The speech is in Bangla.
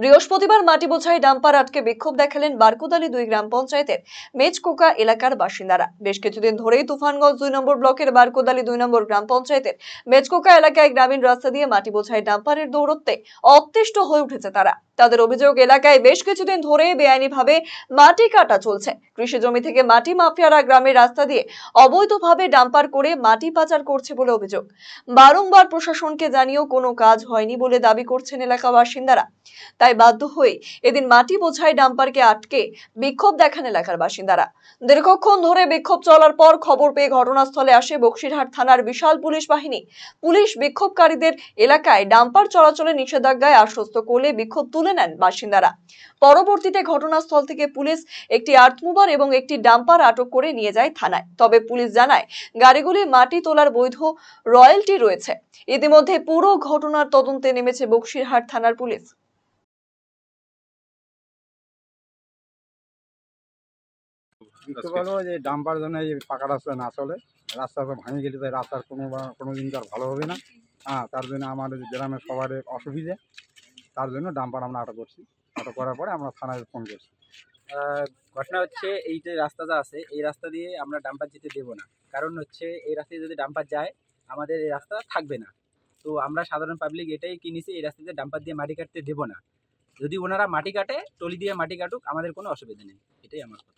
বৃহস্পতিবার মাটি বোঝাই ডাম্পার আটকে বিক্ষোভ দেখালেন বারকুদালি দুই গ্রাম পঞ্চায়েতের মেজকোকা এলাকার বাসিন্দারা। বেশ কিছুদিন ধরেই তুফানগঞ্জ দুই নম্বর ব্লকের বারকুদালি দুই নম্বর গ্রাম পঞ্চায়েতের মেজকোকা এলাকায় গ্রামীণ রাস্তা দিয়ে মাটি বোঝাই ডাম্পারের দৌরত্বে অতিষ্ঠ হয়ে উঠেছে তারা। তাদের অভিযোগ, এলাকায় বেশ কিছুদিন ধরে বেআইনিভাবে মাটি কাটা চলছে। কৃষি জমি থেকে মাটি মাফিয়ারা গ্রামের রাস্তা দিয়ে অবৈধভাবে ডাম্পার করে মাটি পাচার করছে বলে অভিযোগ। বারংবার প্রশাসনকে জানিয়েও কোনো কাজ হয়নি বলে দাবি করছেন এলাকা বাসিন্দারা তাই বাধ্য হয়ে এদিন মাটি বোঝাই ডাম্পারকে আটকে বিক্ষোভ দেখান এলাকার বাসিন্দারা। দীর্ঘক্ষণ ধরে বিক্ষোভ চলার পর খবর পেয়ে ঘটনাস্থলে আসে বক্সিরহাট থানার বিশাল পুলিশ বাহিনী। পুলিশ বিক্ষোভকারীদের এলাকায় ডাম্পার চলাচলে নিষেধাজ্ঞায় আশ্বস্ত করলে বিক্ষোভ তুলে নেন বাসিন্দারা। পরবর্তীতে ঘটনাস্থল থেকে পুলিশ একটি আর্থমুভার এবং একটি ডাম্পার আটক করে নিয়ে যায় থানায়। তবে পুলিশ জানায়, গাড়িগুলি মাটি তোলার বৈধ রয়্যালটি রয়েছে। ইতিমধ্যে পুরো ঘটনার তদন্তে নেমেছে বক্সিরহাট থানার পুলিশ। বিক্ষোভ হলো যে ডাম্পার জন্য এই পাকা রাস্তা না চলে রাস্তা ভাঙে গেলে তো রাস্তার কোনো কোনো দিন তো আর ভালো হবে না। হ্যাঁ তার জন্য আমাদের গ্রামের সবার অসুবিধে তার জন্য ডাম্পার আমরা আটক করছি। আটক করার পরে আমরা থানায় ফোন করছি। ঘটনা হচ্ছে এই যে রাস্তাটা আছে এই রাস্তা দিয়ে আমরা ডাম্পার যেতে দেবো না। কারণ হচ্ছে এই রাস্তায় যদি ডাম্পার যায় আমাদের এই রাস্তা থাকবে না। তো আমরা সাধারণ পাবলিক এটাই কিনেছি এই রাস্তাতে ডাম্পার দিয়ে মাটি কাটতে দেবো না। যদি ওনারা মাটি কাটে টলি দিয়ে মাটি কাটুক আমাদের কোনো অসুবিধা নেই। এটাই আমার কথা।